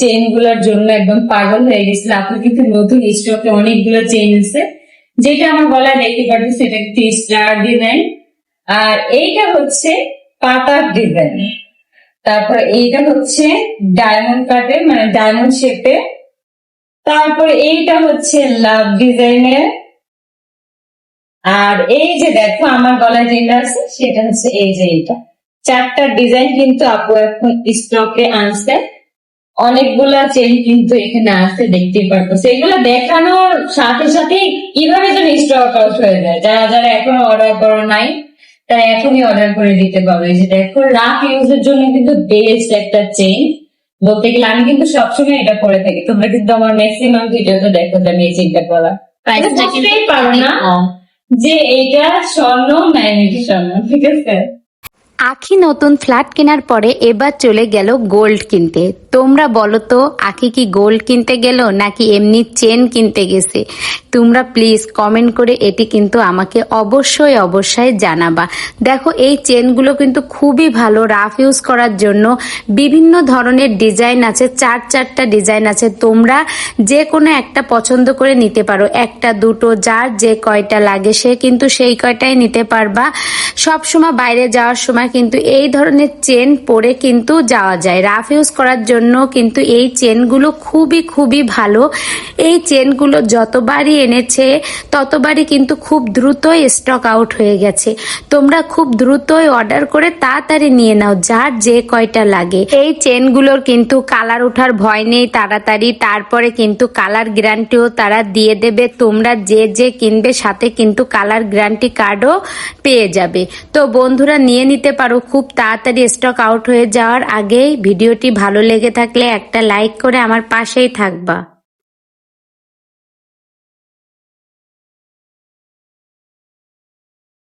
চেইনগুলোর জন্য একদম পাগল হয়ে গেছিল। আপনি কিন্তু নতুন স্টকে অনেকগুলো চেইন আছে। যেটা আমার গলায় দেখতে পাচ্ছি সেটা একটি স্টার ডিজাইন আর এইটা হচ্ছে পাতার ডিজাইন তারপর এইটা হচ্ছে ডায়মন্ড কাটের মানে ডায়মন্ড শেপে তারপর এইটা হচ্ছে লাভ ডিজাইনের আর এই যে দেখো, আমার গলায় যেটা আছে, সেটা হচ্ছে এই যে এইটা। চারটা ডিজাইন কিন্তু আপু এখন স্টকে আনছে। অনেকগুলা চেন কিন্তু এখানে আসতে দেখতে পারতো সেগুলো দেখানোর সাথে সাথে কীভাবে যেন স্টক আউট হয়ে যায়। যারা যারা এখনও অর্ডার করো নাই তারা এখনই অর্ডার করে দিতে পারবে। যে দেখো রাফ ইউজের জন্য কিন্তু বেস্ট একটা চেন বলতে গেলে আমি কিন্তু সবসময় এটা করে থাকি। তোমরা কিন্তু আমার ম্যাক্সিমাম ভিডিওতে দেখো যে আমি এই চিন্তা করা বুঝতেই পারো না যে এইটা স্বর্ণ ম্যাগনেট স্বর্ণ ঠিক আছে? আখি নতুন ফ্ল্যাট কেনার পরে এবার চলে গেল গোল্ড কিনতে। তোমরা বলো তো, আখি কি গোল্ড কিনতে গেল নাকি এমনি চেন কিনতে গেছে? তোমরা প্লিজ কমেন্ট করে এটি কিন্তু আমাকে অবশ্যই অবশ্যই জানাবা। দেখো, এই চেনগুলো কিন্তু খুবই ভালো রাফ ইউজ করার জন্য বিভিন্ন ধরনের ডিজাইন আছে, চার চারটা ডিজাইন আছে। তোমরা যে কোনো একটা পছন্দ করে নিতে পারো। একটা, দুটো, যার যে কয়টা লাগে সে কিন্তু সেই কয়টাই নিতে পারবা। সব সময় বাইরে যাওয়ার সময় কিন্তু এই ধরনের চেন পরে কিন্তু যাওয়া যায়। রাফ ইউজ করার জন্য কিন্তু এই চেনগুলো খুবই খুবই ভালো। এই চেনগুলো যতবারই এনেছে, ততবারই কিন্তু খুব দ্রুতই স্টক আউট হয়ে গেছে। তোমরা খুব দ্রুতই অর্ডার করে তাড়াতাড়ি নিয়ে নাও, যার যে কয়টা লাগে। এই চেনগুলোর কিন্তু কালার ওঠার ভয় নেই তাড়াতাড়ি। তারপরে কিন্তু কালার গ্যারান্টিও তারা দিয়ে দেবে। তোমরা যে যে কিনবে, সাথে কিন্তু কালার গ্যারান্টি কার্ডও পেয়ে যাবে। তো বন্ধুরা, নিয়ে নিতে পারো। খুব তাড়াতাড়ি স্টক আউট হয়ে যাওয়ার আগেই ভিডিওটি ভালো লেগে থাকলে একটা লাইক করে আমার পাশেই থাকবা।